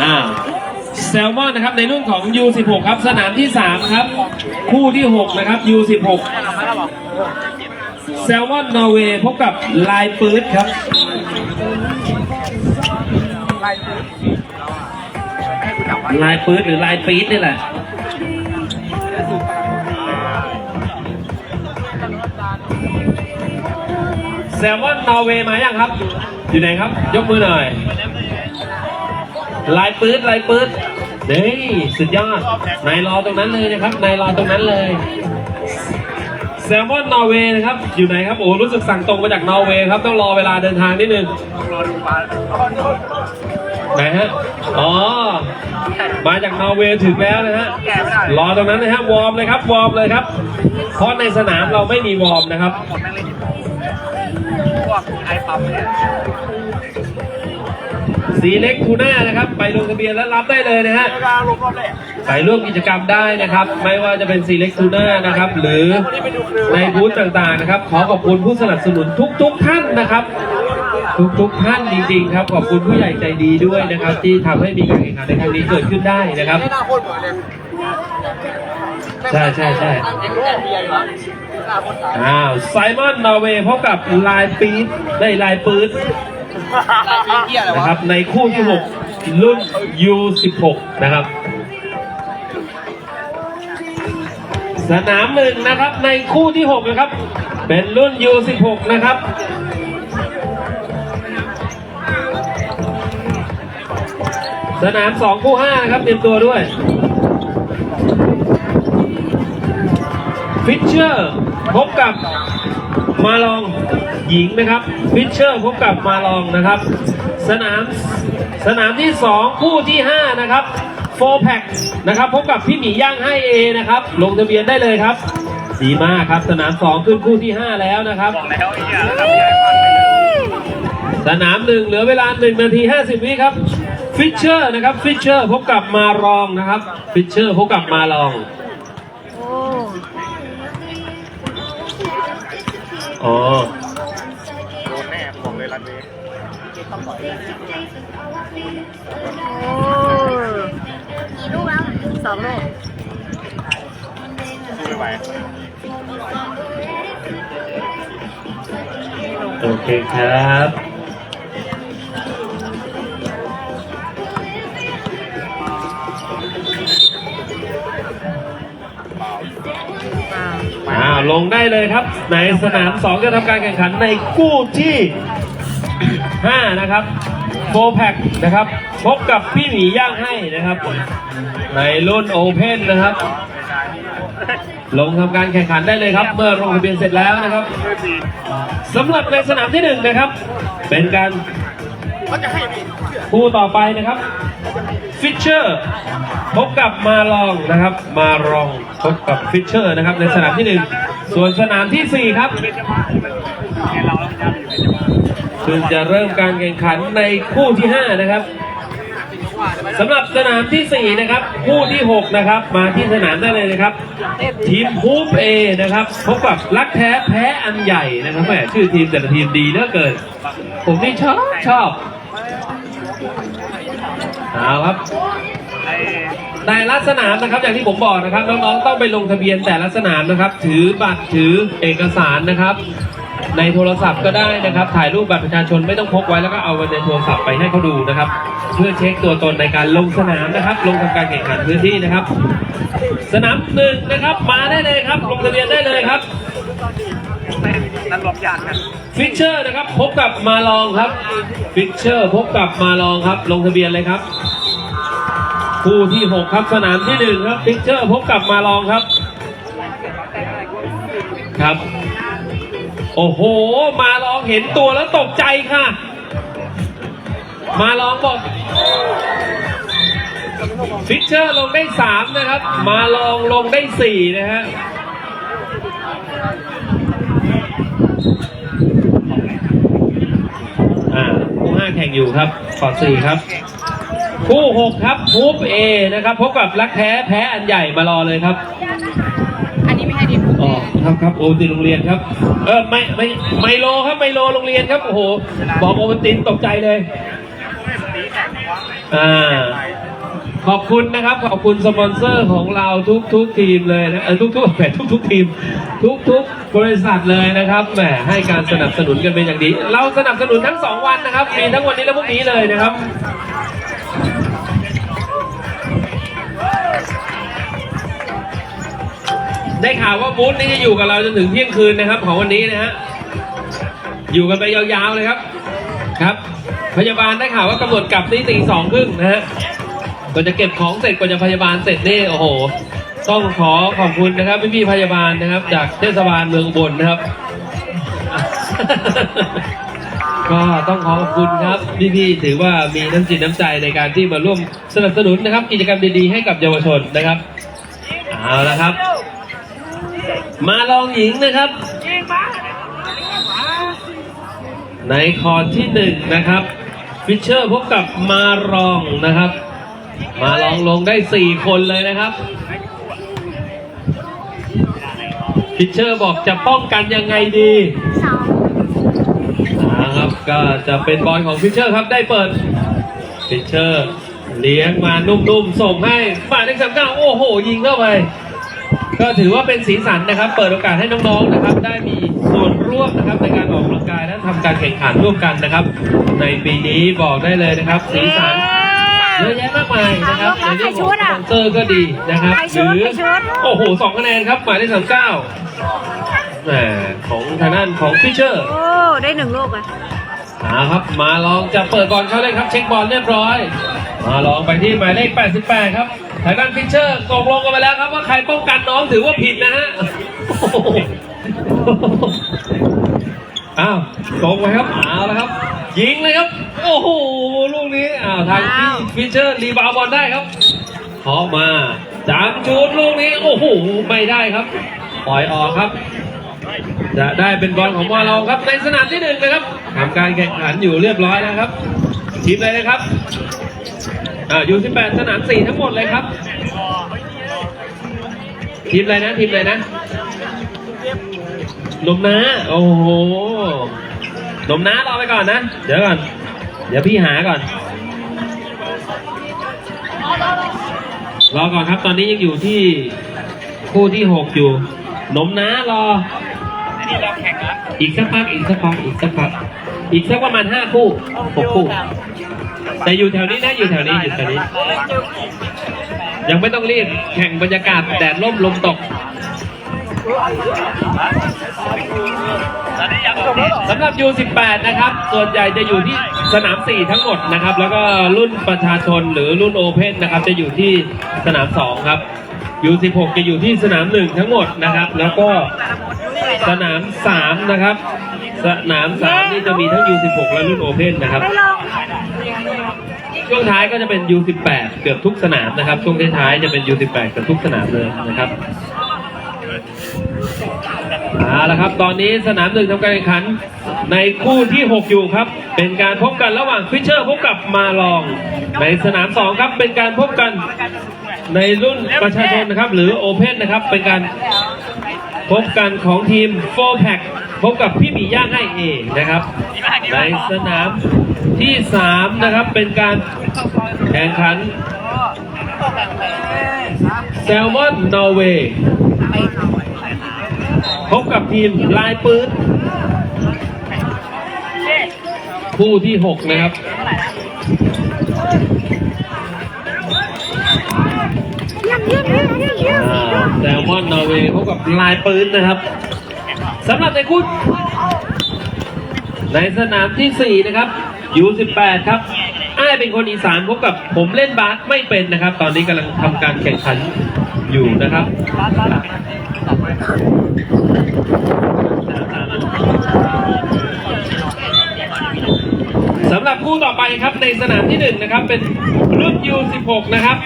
อ้าแซลมอนนะครับในรุ่นของ U16 ครับ สนามที่ 3 ครับ คู่ที่ 6 นะครับ U16 แซลมอนนอร์เวย์พบกับลายปืดครับลายปืดหรือลายปี๊ดนี่แหละ แซลมอนนอร์เวย์มายังครับ อยู่ไหนครับ ยกมือหน่อย ลายปื๊ดลายปื๊ดเฮ้ยสุดยอด นายรอตรงนั้นเลยนะครับ นายรอตรงนั้นเลย แซลมอนนอร์เวย์นะครับ อยู่ไหนครับ โอ้ รู้สึกสั่งตรงมาจากนอร์เวย์ครับ ต้องรอเวลาเดินทางนิดนึงไหนฮะ อ๋อ มาจากนอร์เวย์ถึงแล้วนะฮะ รอตรงนั้นนะฮะ วอร์มเลยครับ วอร์มเลยครับ เพราะในสนามเราไม่มีวอร์มนะครับ กไอปั๊มเนี่ยสีเล็กทูน่านะครับ ไปลงทะเบียนและรับได้เลยนะฮะเวลาลงรอบแรกไปร่วมกิจกรรมได้นะครับ ไม่ว่าจะเป็นซีเล็กทูน่านะครับ หรือในบูธต่างๆนะครับ ขอขอบคุณผู้สนับสนุนทุก ๆ ท่านนะครับ ทุกๆท่านจริงๆครับ ขอบคุณผู้ใหญ่ใจดีด้วยนะครับ ที่ทำให้มีการแข่งขันในครั้งนี้เกิดขึ้นได้นะครับ ไม่น่าโคตรเหมือนเลยใช่ใช่ใช่เอ็กซ์แอนเบียร์อยู่แล้ว หน้าโคตรตายอ้าวไซมอนนอร์เวย์พบกับลายปีดได้ลายปืดเบียร์อะไรนะวะครับ ในคู่ที่ 6 รุ่น U16 นะครับ สนามหนึ่งนะครับ ในคู่ที่ 6 นะครับ เป็นรุ่น U16 นะครับสนาม2คู่5นะครับ เตรียมตัวด้วย ฟิชเชอร์ พบกับมาลองหญิงนะครับฟิชเชอร์พบกับมาลองนะครับ สนามสนามที่ 2 คู่ที่ 5 นะครับโฟแพ็กนะครับพบกับพี่หมีย่างให้เอนะครับ ลงทะเบียนได้เลยครับ ดีมากครับ สนาม 2 ขึ้นคู่ที่ 5 แล้วนะครับ บอกแล้วไอ้เหี้ยทำยังไงฟังไปเลยสนามหนึ่งเหลือเวลา 1 นาที 50 วิครับฟิชเชอร์นะครับฟิชเชอร์พบกับมารองนะครับฟิชเชอร์พบกับมาลอง อ๋อ โดนแน่บอกเลยรันเวย์โอ้กี่ลูกแล้วสองลูกสู้ไม่ไหวโอเคครับ ลงได้เลยครับ ในสนาม 2 จะทำการแข่งขันในกู้ที่ 5 นะครับโฟแพ็กนะครับ พบกับพี่หมีย่างให้นะครับ ในรุ่นโอเพนนะครับ ลงทำการแข่งขันได้เลยครับ เมื่อลงทะเบียนเสร็จแล้วนะครับสำหรับในสนามที่หนึ่งนะครับ เป็นการคู่ต่อไปนะครับฟิชเชอร์พบกับมาลองนะครับ มาลองพบกับฟิชเชอร์นะครับในสนามที่หนึ่ง ส่วนสนามที่สี่ครับที่เราล้วมันซึ่งจะเริ่มการแข่งขันในคู่ที่ห้านะครับสำหรับสนามที่สี่นะครับ คู่ที่หกนะครับ มาที่สนามได้เลยนะครับ ทีมฮูปเอนะครับพบกับรักแท้แพ้อันใหญ่นะครับแหมชื่อทีมแต่ละทีมดีเหลือเกิน ผมนี่ชอบชอบเอาครับ ไอ้แต่ละสนามนะครับอย่างที่ผมบอกนะครับน้องๆต้องไปลงทะเบียนแต่ละสนามนะครับ ถือบัตรถือเอกสารนะครับ ในโทรศัพท์ก็ได้นะครับ ถ่ายรูปบัตรประชาชนไม่ต้องพกไว้แล้วก็เอาไว้ในโทรศัพท์ไปให้เขาดูนะครับ เพื่อเช็คตัวตนในการลงสนามนะครับ ลงทำการแข่งขันพื้นที่นะครับ สนามหนึ่งนะครับมาได้เลยครับ ลงทะเบียนได้เลยครับนั่นรวมญาติกันฟิชเชอร์นะครับพบกับมาลองครับฟิชเชอร์พบกับมาลองครับ ลงทะเบียนเลยครับ คู่ที่ 6 ครับสนามที่ 1 ครับฟิชเชอร์พบกับมาลองครับ ครับ โอ้โห มาลองเห็นตัวแล้วตกใจค่ะ มาลองบอกฟิชเชอร์ลงได้ 3 นะครับ มาลองลงได้ 4 นะฮะอ่าคู่ห้าแข่งอยู่ครับขอสี่ครับ คู่หกครับฮูปเอนะครับพบกับรักแท้แพ้อันใหญ่มารอเลยครับ อันนี้ไม่ให้ดิบอ๋อขครับครับโอตินโรงเรียนครับ เออไม่ไม่ไมโลครับไมโลโรงเรียนครับโอ้โหบอกโอวันตินตกใจเลยตีแข่งวะอ่าขอบคุณนะครับ ขอบคุณสปอนเซอร์ของเราทุกทุกทีมเลยนะเออทุกทุกแหมทุกทุกทีม ทุกทุกบริษัทเลยนะครับแหมให้การสนับสนุนกันเป็นอย่างดี เราสนับสนุนทั้งสองวันนะครับ มีทั้งวันนี้และพรุ่งนี้เลยนะครับ ได้ข่าวว่าบูธนี่จะอยู่กับเราจนถึงเที่ยงคืนนะครับของวันนี้นะฮะ อยู่กันไปยาวๆเลยครับ ครับ พยาบาลได้ข่าวว่ากำหนดกลับนี่ตีสองครึ่งนะฮะกว่าจะเก็บของเสร็จกว่าจะพยาบาลเสร็จนี่โอ้โห ต้องขอขอบคุณนะครับพี่ๆพยาบาลนะครับ จากเทศบาลเมืองบนนะครับ ก็ต้องขอขอบคุณครับพี่ๆถือว่ามีน้ำจิตน้ำใจในการที่มาร่วมสนับสนุนนะครับ กิจกรรมดีๆให้กับเยาวชนนะครับเอาละครับ มาลองหญิงนะครับในคอร์ดที่หนึ่งนะครับฟิชเชอร์พบกับมารองนะครับ มาลองลงได้สี่คนเลยนะครับฟิชเชอร์บอกจะป้องกันยังไงดี ก็จะเป็นบอลของฟิชเชอร์ครับได้เปิดฟิชเชอร์เลี้ยงมานุ่มๆ ส่งให้หมายเลขสามเก้าโอ้โห ยิงเข้าไป ก็ถือว่าเป็นสีสันนะครับ เปิดโอกาสให้น้องๆนะครับ ได้มีส่วนร่วมนะครับในการออกกำลังกายและทำการแข่งขันร่วมกันนะครับ ในปีนี้บอกได้เลยนะครับ สีสันเยอะแยะมากมายนะครับในเรื่องของสปอนเซอร์ก็ดีนะครับหรือโอ้โหสองคะแนนครับหมายเลขสามเก้าแหมของทางด้านของฟิชเชอร์ โอ้ ได้หนึ่งลูกอะ เอาครับ มาลองจะเปิดบอลเข้าเลยครับ เช็คบอลเรียบร้อย มาลองไปที่หมายเลข 88 ครับทางด้านฟิชเชอร์ตกลงกันไปแล้วครับว่าใครป้องกันน้องถือว่าผิดนะฮะอ้าวตรงไปครับเอาแล้วครับ ยิงเลยครับ โอ้โหลูกนี้อ้าวทางฟิชเชอร์รีบาวบอลได้ครับขอมาจามจูดลูกนี้ โอ้โหไม่ได้ครับ ปล่อยออกครับ จะได้เป็นบอลของมาเราครับในสนามที่หนึ่งนะครับ ทำการแข่งขันอยู่เรียบร้อยแล้วครับ ทีมอะไรนะครับอ่ายูสิบแปดสนามสี่ทั้งหมดเลยครับ ทีมอะไรนะทีมอะไรนะนมน้าโอ้โหนมน้ารอไปก่อนนะ เดี๋ยวก่อน เดี๋ยวพี่หาก่อนรอก่อนครับ ตอนนี้ยังอยู่ที่คู่ที่หกอยู่นมน้ารอ นี้เราแข่งแล้วอีกสักพักอีกสักพักอีกสักพักอีกสักประมาณห้าคู่หกคู่ แต่อยู่แถวนี้นะอยู่แถวนี้อยู่แถวนี้ ยังไม่ต้องรีบแข่งบรรยากาศแดดร่มลมตก สำหรับ U18 นะครับ ส่วนใหญ่จะอยู่ที่สนาม 4 ทั้งหมดนะครับ แล้วก็รุ่นประชาชนหรือรุ่นโอเพนนะครับ จะอยู่ที่สนาม 2 ครับ U16 จะอยู่ที่สนาม 1 ทั้งหมดนะครับ แล้วก็สนาม 3 นะครับ สนาม 3 นี่จะมีทั้ง U16 และรุ่นโอเพนนะครับช่วงท้ายก็จะเป็น U18 เกือบทุกสนามนะครับ ช่วงท้ายๆจะเป็น U18 เกือบทุกสนามเลยนะครับ เอาละครับ ตอนนี้สนามหนึ่งทำการแข่งขัน ในคู่ที่ 6 อยู่ครับ เป็นการพบกันระหว่างฟิชเชอร์พบกับมาลอง ในสนาม 2 ครับ เป็นการพบกันในรุ่นประชาชนนะครับ หรือโอเพ่นนะครับ เป็นการพบกันของทีมโฟร์แพ็พบกับพี่หมีย่างให้เอนะครับ ในสนามที่ 3 นะครับ เป็นการแข่งขันแซลมอนนอร์เวย์ พบกับทีมลายปืนคู่ที่ 6 นะครับเยี่ยมเยี่ยมเยี่ยมเยี่ยมเยี่ยมอ่าแซลมอนนอร์เวย์พบกับลายปืนนะครับสำหรับในคู่ในสนามที่ 4 นะครับ U18 ครับ เป็นคนอีสานพบกับผมเล่นบาสไม่เป็นนะครับ ตอนนี้กำลังทำการแข่งขันอยู่นะครับสำหรับคู่ต่อไปครับในสนามที่หนึ่งนะครับ เป็นรุ่น U16 นะครับ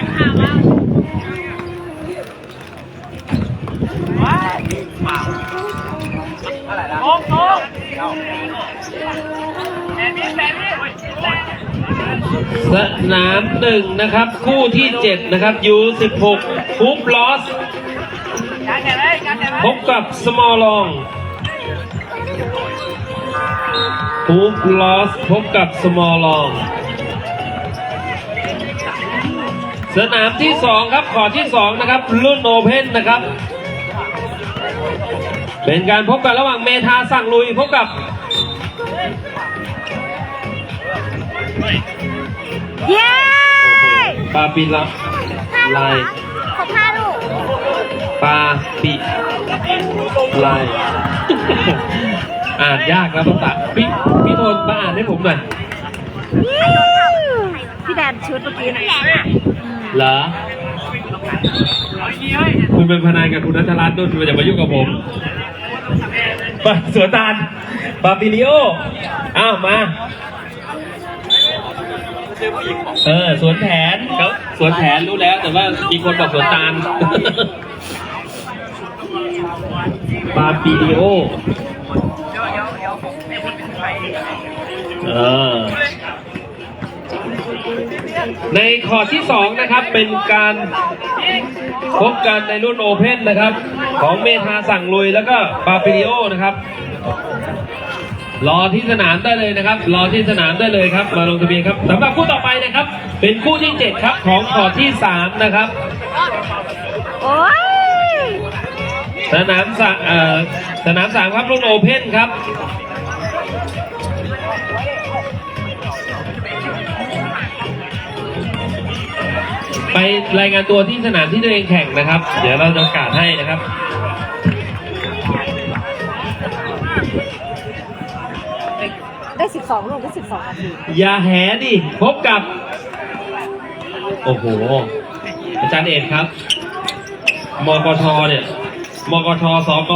โอ้โหแอนนี่แอนนี่ สนามหนึ่งนะครับ คู่ที่7นะครับ U16 ฟูปลอสการแข่งเลยการแข่งพบกับ small long ฮูปลอสพบกับ small long สนามที่2ครับขอที่2นะครับรุ่นโอเพนนะครับ เป็นการพบกันระหว่างเมทาสั่งลุยพบกับ เย้ปาปิละลายขอพาลูกปาปิลาย อ่านยากนะภาษาพี่พี่โทนมาอ่านให้ผมหน่อยพี่แดนชุดเมื่อกี้นะเหรอคุณเป็นพนันกับคุณนัทรัตน์ด้วยคุณอย่ามายุ่งกับผมไปสวนตาลปาปิลิโอ อ้าว มา เออสวนแผนเขาสวนแผนรู้แล้ว แต่ว่ามีคนบอกสวนตาลปาปิลิโอเออในคอร์ดที่2นะครับเป็นการพบกันในรุ่นโอเพนนะครับ ของเมธาสั่งลุยแล้วก็ปาปิริโอนะครับ รอที่สนามได้เลยนะครับ รอที่สนามได้เลยครับ มาลงทะเบียนครับสำหรับคู่ต่อไปนะครับ เป็นคู่ที่ 7 ครับของคอร์ดที่ 3 นะครับโอ้ยสนามสะเอ่อสนามสามครับรุ่นโอเพนครับไปรายงานตัวที่สนามที่ตัวเองแข่งนะครับ เดี๋ยวเราจะประกาศให้นะครับ องลูกสิบสองนาที อย่าแหดิ พบกับ โอ้โห อาจารย์เอกครับ มกทเนี่ย มกทสก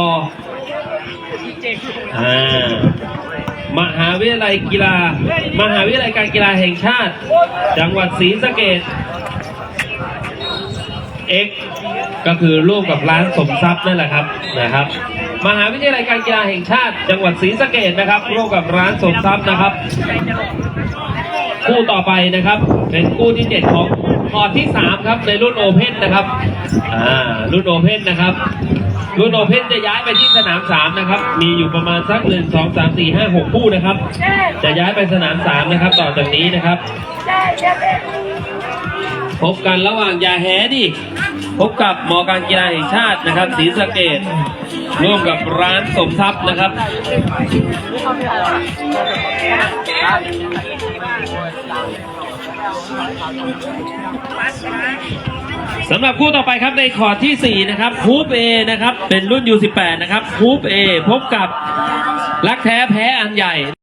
อ่ามหาวิทยาลัยกีฬา มหาวิทยาลัยการกีฬาแห่งชาติ จังหวัดศรีสะเกษเอกก็คือร่วมกับร้านสมทรัพย์นั่นแหละครับนะครับ มหาวิทยาลัยการกีฬาแห่งชาติ จังหวัดศรีสะเกษนะครับร่วมกับร้านสมทรัพย์นะครับ คู่ต่อไปนะครับ เป็นคู่ที่ 7 ของคอร์ดที่ 3 ครับในรุ่นโอเพนนะครับอ่ารุ่นโอเพนนะครับ รุ่นโอเพนจะย้ายไปที่สนาม 3 นะครับ มีอยู่ประมาณสัก1 2 3 4 5 6คู่นะครับ จะย้ายไปสนาม 3 นะครับ ต่อจากนี้นะครับพบกันระหว่างยาแฮดิพบกับมอการกีฬาแห่งชาตินะครับศรีสะเกด ร่วมกับร้านสมทรัพย์นะครับ สำหรับคู่ต่อไปครับในคอร์ดที่ 4 นะครับคูปเอนะครับ เป็นรุ่น U18 นะครับคูปเอพบกับรักแท้แพ้อันใหญ่